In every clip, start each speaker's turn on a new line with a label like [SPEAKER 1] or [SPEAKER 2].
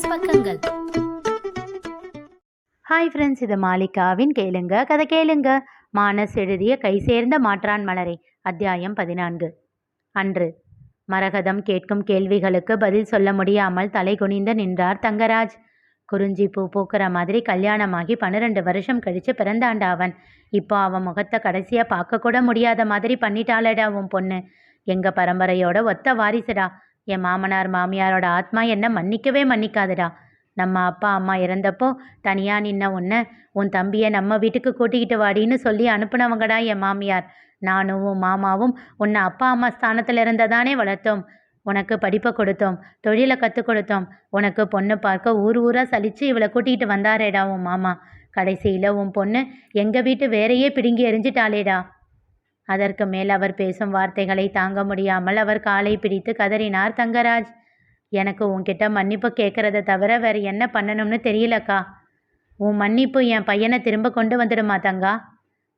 [SPEAKER 1] மானஸ் பக்கங்கள்.
[SPEAKER 2] Hi friends இது மாலிகாவின் கேளுங்க கதை கேளுங்க. மானஸ் எழுதிய கை சேர்ந்த மாற்றான் மலரை அத்தியாயம் பதினான்கு. அன்று மரகதம் கேட்கும் கேள்விகளுக்கு பதில் சொல்ல முடியாமல் தலை குனிந்து நின்றார் தங்கராஜ். குறிஞ்சி பூ பூக்கிற மாதிரி கல்யாணமாகி பன்னிரெண்டு வருஷம் கழிச்சு பிறந்தாண்டா அவன். இப்போ அவன் முகத்தை கடைசியாக பார்க்க கூட முடியாத மாதிரி பண்ணிட்டாளடா உன் பொண்ணு. எங்கள் பரம்பரையோட ஒத்த வாரிசுடா. என் மாமனார் மாமியாரோட ஆத்மா என்ன மன்னிக்கவே மன்னிக்காதுடா. நம்ம அப்பா அம்மா இறந்தப்போ தனியாக நின்ன உன்னை உன் தம்பியை நம்ம வீட்டுக்கு கூட்டிக்கிட்டு வாடின்னு சொல்லி அனுப்புனவங்கடா என் மாமியார். நானும் உன் மாமாவும் உன்னை அப்பா அம்மா ஸ்தானத்தில் இருந்ததானே வளர்த்தோம். உனக்கு படிப்பை கொடுத்தோம் தொழிலை கற்றுக் கொடுத்தோம். உனக்கு பொண்ணு பார்க்க ஊர் ஊராக சலித்து இவளை கூட்டிகிட்டு வந்தாரேடா உன் மாமா. கடைசியில் உன் பொண்ணு எங்கள் வீட்டு வேறையே பிடுங்கி எரிஞ்சிட்டாளேடா. அதற்கு மேல் அவர் பேசும் வார்த்தைகளை தாங்க முடியாமல் அவர் காலை பிடித்து கதறினார் தங்கராஜ் எனக்கு உன்கிட்ட மன்னிப்பு கேட்குறத தவிர வேற என்ன பண்ணணும்னு தெரியலக்கா? உன் மன்னிப்பு என் பையனை திரும்ப கொண்டு வந்துடுமா தங்கா?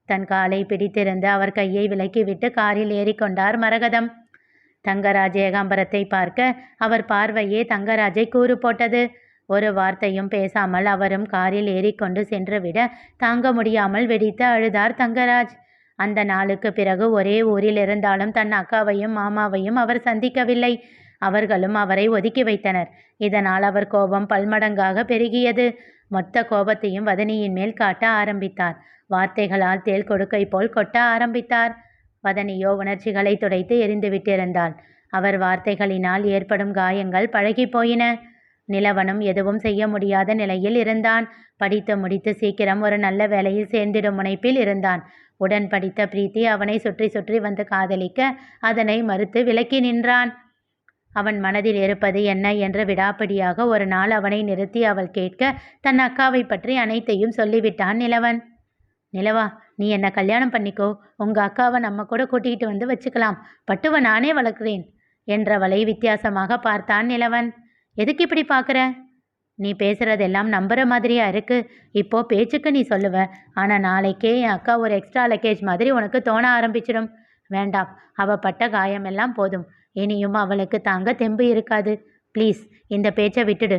[SPEAKER 2] தன் காலை பிடித்திருந்து அவர் கையை விலக்கிவிட்டு காரில் ஏறிக்கொண்டார் மரகதம். தங்கராஜ் ஏகாம்பரத்தை பார்க்க அவர் பார்வையே தங்கராஜை கூறு போட்டது. ஒரு வார்த்தையும் பேசாமல் அவரும் காரில் ஏறிக்கொண்டு சென்றுவிட தாங்க முடியாமல் வெடித்து அழுதார் தங்கராஜ். அந்த நாளுக்கு பிறகு ஒரே ஊரில் இருந்தாலும் தன் அக்காவையும் மாமாவையும் அவர் சந்திக்கவில்லை. அவர்களும் அவரை ஒதுக்கி வைத்தனர். இதனால் அவர் கோபம் பல்மடங்காக பெருகியது. மொத்த கோபத்தையும் வதனியின் மேல் காட்ட ஆரம்பித்தார். வார்த்தைகளால் தேள் கொடுக்கை போல் கொட்ட ஆரம்பித்தார். வதனியோ உணர்ச்சிகளை துடைத்து எரிந்துவிட்டிருந்தாள். அவர் வார்த்தைகளினால் ஏற்படும் காயங்கள் பழகி போயின. நிலவனும் எதுவும் செய்ய முடியாத நிலையில் இருந்தான். படித்து முடித்து சீக்கிரம் ஒரு நல்ல வேலையில் சேர்ந்திடும் முனைப்பில் இருந்தான். உடன் படித்த பிரீத்தி அவனை சுற்றி சுற்றி வந்து காதலிக்க அதனை மறுத்து விலக்கி நின்றான். அவன் மனதில் இருப்பது என்ன என்று விடாப்பிடியாக ஒரு நாள் அவனை நிறுத்தி அவள் கேட்க தன் அக்காவை பற்றி அனைத்தையும் சொல்லிவிட்டான் நிலவன். நிலவா நீ என்னை கல்யாணம் பண்ணிக்கோ. உங்க அக்காவை நம்ம கூட கூட்டிகிட்டு வந்து வச்சுக்கலாம். பட்டுவை நானே வளர்க்குறேன் என்றவளை வித்தியாசமாக பார்த்தான் நிலவன். எதுக்கு இப்படி பார்க்குற? நீ பேசுகிறதெல்லாம் நம்புகிற மாதிரியா இருக்கு? இப்போ பேச்சுக்கு நீ சொல்லுவ. ஆனால் நாளைக்கே என் அக்கா ஒரு எக்ஸ்ட்ரா லக்கேஜ் மாதிரி உனக்கு தோண ஆரம்பிச்சிடும். வேண்டாம். அவ பட்ட காயமெல்லாம் போதும். இனியும் அவளுக்கு தாங்க தெம்பு இருக்காது. ப்ளீஸ் இந்த பேச்சை விட்டுடு.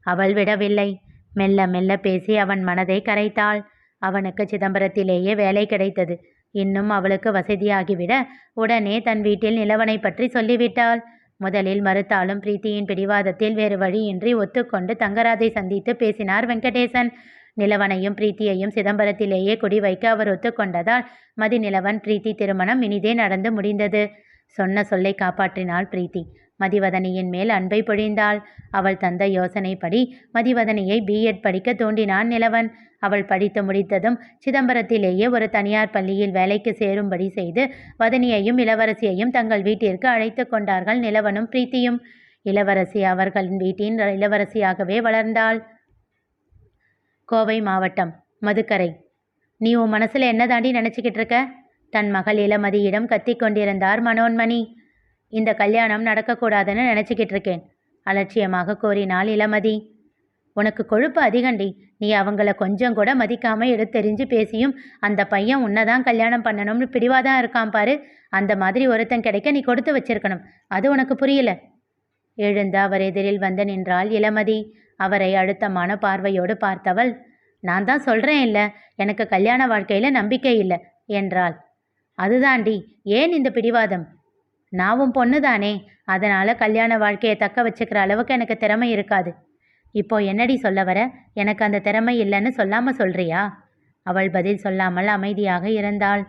[SPEAKER 2] அவள் விடவில்லை. மெல்ல மெல்ல பேசி அவன் மனதை கரைத்தாள். அவனுக்கு சிதம்பரத்திலேயே வேலை கிடைத்தது. இன்னும் அவளுக்கு வசதியாகிவிட உடனே தன் வீட்டில் நிலவனை பற்றி சொல்லிவிட்டாள். முதலில் மறுத்தாலும் பிரீத்தியின் பிடிவாதத்தில் வேறு வழியின்றி ஒத்துக்கொண்டு தங்கராஜை சந்தித்து பேசினார் வெங்கடேசன். நிலவனையும் பிரீத்தியையும் சிதம்பரத்திலேயே குடி வைக்க அவர் ஒத்துக்கொண்டதால் மதிநிலவன் பிரீத்தி திருமணம் இனிதே நடந்து முடிந்தது. சொன்ன சொல்லை காப்பாற்றினாள் பிரீத்தி. மதிவதனியின் மேல் அன்பை பொழிந்தாள். அவள் தந்த யோசனைப்படி மதிவதனியை பிஎட் படிக்க தூண்டினான் நிலவன். அவள் படித்து முடித்ததும் சிதம்பரத்திலேயே ஒரு தனியார் பள்ளியில் வேலைக்கு சேரும்படி செய்து வதனியையும் இளவரசியையும் தங்கள் வீட்டிற்கு அழைத்து கொண்டார்கள் நிலவனும் பிரீத்தியும். இளவரசி அவர்களின் வீட்டின் இளவரசியாகவே வளர்ந்தாள். கோவை மாவட்டம் மதுக்கரை. நீ உன் மனசுல என்ன தாண்டி நினச்சிக்கிட்டு இருக்க? தன் மகள் இளமதியிடம் கத்திக் கொண்டிருந்தார் மனோன்மணி. இந்த கல்யாணம் நடக்கக்கூடாதுன்னு நினச்சிக்கிட்டு இருக்கேன் அலட்சியமாக கோரினாள் இளமதி. உனக்கு கொழுப்பு அதிகண்டி. நீ அவங்கள கொஞ்சம் கூட மதிக்காம எடுத்தெறிஞ்சு பேசியும் அந்த பையன் உன்னதான் கல்யாணம் பண்ணணும்னு பிடிவாதான் இருக்கான் பாரு. அந்த மாதிரி ஒருத்தன் கிடைக்க நீ கொடுத்து வச்சிருக்கணும். அது உனக்கு புரியல. எழுந்து அவர் எதிரில் வந்து நின்றாள் இளமதி. அவரை அழுத்தமான பார்வையோடு பார்த்தவள் நான் தான் சொல்கிறேன் இல்லை. எனக்கு கல்யாண வாழ்க்கையில் நம்பிக்கை இல்லை என்றாள். அதுதாண்டி. ஏன் இந்த பிடிவாதம்? நாவும் பொண்ணு தானே அதனால் கல்யாண வாழ்க்கையை தக்க வச்சுக்கிற அளவுக்கு எனக்கு திறமை இருக்காது. இப்போ என்னடி சொல்ல வர? எனக்கு அந்த திறமை இல்லைன்னு சொல்லாமல் சொல்றியா? அவள் பதில் சொல்லாமல் அமைதியாக இருந்தாள்.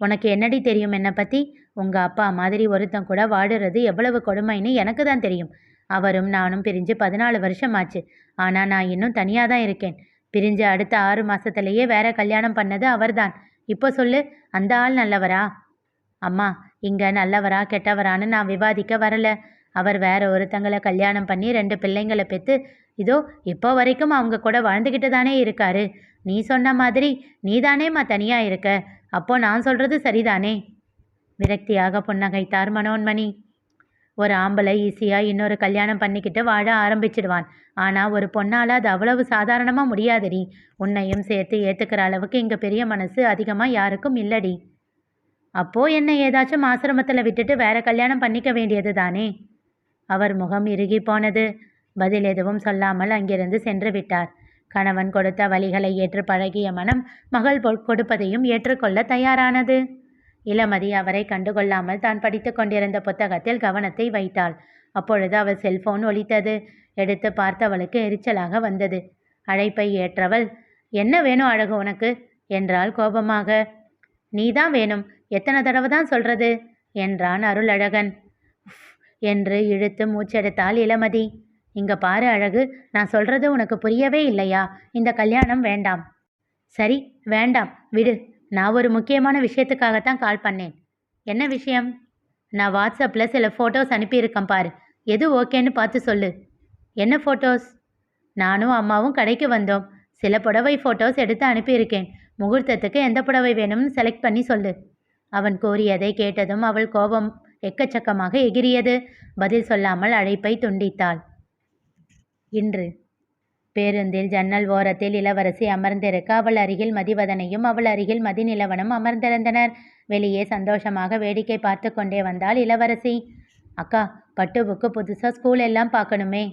[SPEAKER 2] உனக்கு என்னடி தெரியும் என்னை பற்றி உங்கள் அப்பா மாதிரி ஒருத்தன் கூட வாடுறது எவ்வளவு கொடுமைன்னு எனக்கு தான் தெரியும். அவரும் நானும் பிரிஞ்சு பதினாலு வருஷம் ஆச்சு ஆனால் நான் இன்னும் தனியாக தான் இருக்கேன். பிரிஞ்சு அடுத்த ஆறு மாதத்துலேயே வேற கல்யாணம் பண்ணது அவர்தான். இப்போ சொல்லு அந்த ஆள் நல்லவரா? அம்மா இங்கே நல்லவரா கெட்டவரான்னு நான் விவாதிக்க வரல. அவர் வேற ஒருத்தங்களை கல்யாணம் பண்ணி ரெண்டு பிள்ளைங்களை பெற்று இதோ இப்போ வரைக்கும் அவங்க கூட வாழ்ந்துக்கிட்டு தானே இருக்காரு. நீ சொன்ன மாதிரி நீ தானேம்மா தனியாக இருக்க. அப்போ நான் சொல்கிறது சரிதானே? விரக்தியாக புன்னகைத்தார் மனோன்மணி. ஒரு ஆம்பளை ஈஸியாக இன்னொரு கல்யாணம் பண்ணிக்கிட்டு வாழ ஆரம்பிச்சிடுவான். ஆனால் ஒரு பொண்ணால் அது அவ்வளவு சாதாரணமாக முடியாதுடி. உன்னையும் சேர்த்து ஏற்றுக்கிற அளவுக்கு இங்கே பெரிய மனசு அதிகமாக யாருக்கும் இல்லடி. அப்போ என்னை ஏதாச்சும் ஆசிரமத்தில் விட்டுட்டு வேற கல்யாணம் பண்ணிக்க வேண்டியது தானே? அவர் முகம் இறுகி போனது. பதில் எதுவும் சொல்லாமல் அங்கிருந்து சென்று விட்டார். கணவன் கொடுத்த வழிகளை ஏற்று பழகிய மனம் மகள் பொ- கொடுப்பதையும் ஏற்றுக்கொள்ள தயாரானது. இளமதி அவரை கண்டுகொள்ளாமல் தான் படித்து கொண்டிருந்த புத்தகத்தில் கவனத்தை வைத்தாள். அப்பொழுது அவள் செல்போன் ஒலித்தது. எடுத்து பார்த்தவளுக்கு எரிச்சலாக வந்தது. அழைப்பை ஏற்றவள் என்ன வேணும் அழகு உனக்கு? என்றாள் கோபமாக. நீதான் வேணும். எத்தனை தடவை தான் சொல்றது? என்றான் அருளழகன். என்று இழுத்து மூச்செடுத்தாள் இளமதி. இங்க பாரு அழகு நான் சொல்றது உனக்கு புரியவே இல்லையா? இந்த கல்யாணம் வேண்டாம். சரி வேண்டாம் விடு. நான் ஒரு முக்கியமான விஷயத்துக்காகத்தான் கால் பண்ணேன். என்ன விஷயம்? நான் வாட்ஸ்அப்பில் சில ஃபோட்டோஸ் அனுப்பியிருக்கேன் பாரு. எது ஓகேன்னு பார்த்து சொல்லு. என்ன ஃபோட்டோஸ் நானும் அம்மாவும் கடைக்கு வந்தோம். சில புடவை ஃபோட்டோஸ் எடுத்து அனுப்பியிருக்கேன். முகூர்த்தத்துக்கு எந்த புடவை வேணும்னு செலக்ட் பண்ணி சொல்லு. அவன் கூறியதை கேட்டதும் அவள் கோபம் எக்கச்சக்கமாக எகிரியது பதில் சொல்லாமல் அழைப்பை துண்டித்தாள். இன்று பேருந்தில் ஜன்னல் ஓரத்தில் இளவரசி அமர்ந்திருக்க அவள் அருகில் மதிவதனையும் அவள் அருகில் மதிநிலவனும் அமர்ந்திருந்தனர். வெளியே சந்தோஷமாக வேடிக்கை பார்த்து கொண்டே வந்தாள் இளவரசி. அக்கா பட்டுவுக்கு புதுசாக ஸ்கூல் எல்லாம் பார்க்கணுமே.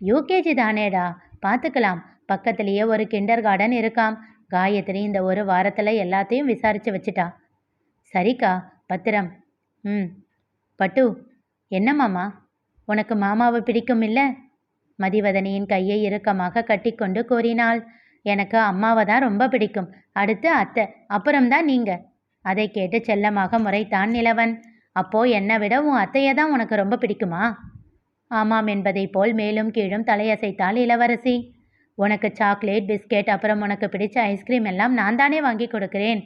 [SPEAKER 2] யூகேஜி தானேடா. பார்த்துக்கலாம். பக்கத்துலேயே ஒரு கிண்டர் கார்டன் இருக்காம். காயத்ரி இந்த ஒரு வாரத்தில் எல்லாத்தையும் விசாரித்து வச்சுட்டா. சரிக்கா பத்திரம். ம். பட்டு என்ன மாமா? உனக்கு மாமாவை பிடிக்கும் இல்லை மதிவதனியின் கையை இறுக்கமாக கட்டிக்கொண்டு கூறினாள். எனக்கு அம்மாவை தான் ரொம்ப பிடிக்கும். அடுத்து அத்தை அப்புறம்தான் நீங்க. அதை கேட்டு செல்லமாக முறைத்தான் நிலவன். அப்போ என்னை விட உன் அத்தையை தான் உனக்கு ரொம்ப பிடிக்குமா? ஆமாம் என்பதைப் போல் மேலும் கீழும் தலையசைத்தாள் இளவரசி. உனக்கு சாக்லேட் பிஸ்கெட் அப்புறம் உனக்கு பிடிச்ச ஐஸ்கிரீம் எல்லாம் நான் தானே வாங்கி கொடுக்கிறேன்.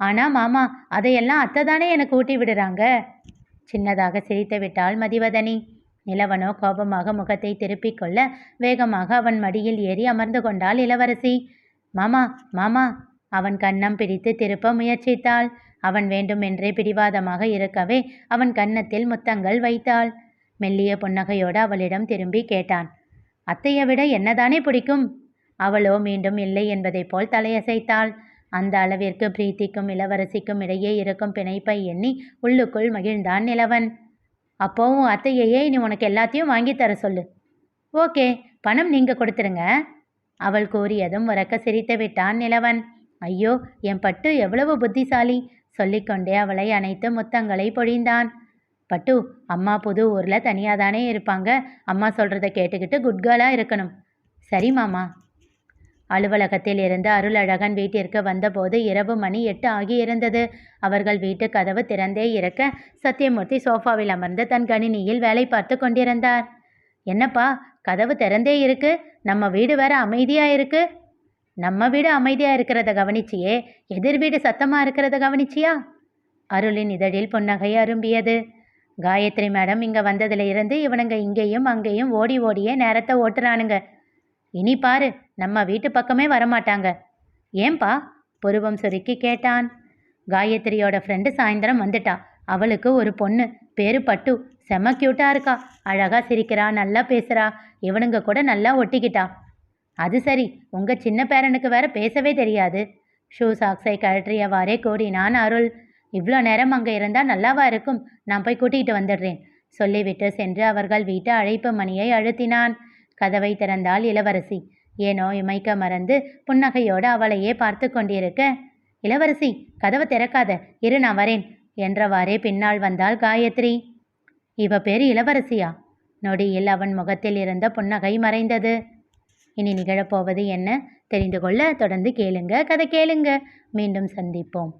[SPEAKER 2] ஆனா மாமா அதையெல்லாம் அத்தை தானே எனக்கு ஊட்டி விடுறாங்க. சின்னதாக சிரித்து விட்டாள் மதிவதனி. நிலவனோ கோபமாக முகத்தை திருப்பிக் கொள்ள வேகமாக அவன் மடியில் ஏறி அமர்ந்து கொண்டாள் இளவரசி. மாமா மாமா அவன் கன்னம் பிடித்து திருப்ப முயற்சித்தாள். அவன் வேண்டுமென்றே பிடிவாதமாக இருக்கவே அவன் கன்னத்தில் முத்தங்கள் வைத்தாள். மெல்லிய புன்னகையோடு அவளிடம் திரும்பி கேட்டான் அத்தையை விட என்னதானே பிடிக்கும்? அவளோ மீண்டும் இல்லை என்பதைப் போல் தலையசைத்தாள். அந்த அளவிற்கு பிரீத்திக்கும் இளவரசிக்கும் இடையே இருக்கும் பிணைப்பை எண்ணி உள்ளுக்குள் மகிழ்ந்தான் நிலவன். அப்போவும் அத்தையையே நீ உனக்கு எல்லாத்தையும் வாங்கித்தர சொல்லு. ஓகே பணம் நீங்க கொடுத்துருங்க. அவள் கூறியதும் உறக்க சிரித்து விட்டான் நிலவன். ஐயோ என் பட்டு எவ்வளவு புத்திசாலி. சொல்லிக்கொண்டே அவளை அணைத்து முத்தங்களை பொழிந்தான். பட்டு அம்மா புது ஊரில் தனியாக தானே இருப்பாங்க. அம்மா சொல்கிறத கேட்டுக்கிட்டு குட் கேர்ளாக இருக்கணும். சரி மாமா. அலுவலகத்தில் இருந்து அருளழகன் வீட்டிற்கு வந்தபோது இரவு மணி எட்டு ஆகியிருந்தது. அவர்கள் வீட்டு கதவு திறந்தே இருக்க சத்தியமூர்த்தி சோஃபாவில் அமர்ந்து தன் கணினியில் வேலை பார்த்து கொண்டிருந்தார். என்னப்பா கதவு திறந்தே இருக்கு. நம்ம வீடு வேற அமைதியா இருக்கு. நம்ம வீடு அமைதியா இருக்கிறத கவனிச்சியே. எதிர் வீடு சத்தமா இருக்கிறத கவனிச்சியா? அருளின் இதழில் புன்னகை அரும்பியது. காயத்ரி மேடம் இங்க வந்ததுல இருந்து இவனுங்க இங்கேயும் அங்கேயும் ஓடி ஓடியே நேரத்தை ஓட்டுறானுங்க. இனி பாரு நம்ம வீட்டு பக்கமே வரமாட்டாங்க. ஏன்பா? புருவம் சுருக்கி கேட்டான். காயத்ரியோட ஃப்ரெண்டு சாயந்தரம் வந்துட்டா. அவளுக்கு ஒரு பொண்ணு. பேரு பட்டு. செம க்யூட்டாக இருக்கா. அழகா சிரிக்கிறா நல்லா பேசுறா. இவனுங்க கூட நல்லா ஒட்டிக்கிட்டா. அது சரி உங்க சின்ன பேரனுக்கு வேற பேசவே தெரியாது. ஷூ சாக்ஸை கழற்றியவாறே கூடினான் அருள். இவ்வளோ நேரம் அங்கே இருந்தால் நல்லாவா இருக்கும்? நான் போய் கூட்டிகிட்டு வந்துடுறேன். சொல்லிவிட்டு சென்று அவர்கள் வீட்டு அழைப்பு மணியை அழுத்தினான். கதவை திறந்தாள் இளவரசி. ஏனோ இமைக்க மறந்து புன்னகையோடு அவளையே பார்த்து கொண்டிருக்க. இளவரசி கதவை திறக்காத இரு நான் வரேன் என்றவாறே பின்னால் வந்தாள் காயத்ரி. இவ பேர் இளவரசியா? நொடியில் அவன் முகத்தில் இருந்த புன்னகை மறைந்தது. இனி நிகழப்போவது என்ன? தெரிந்து கொள்ள தொடர்ந்து கேளுங்க. கதை கேளுங்க. மீண்டும் சந்திப்போம்.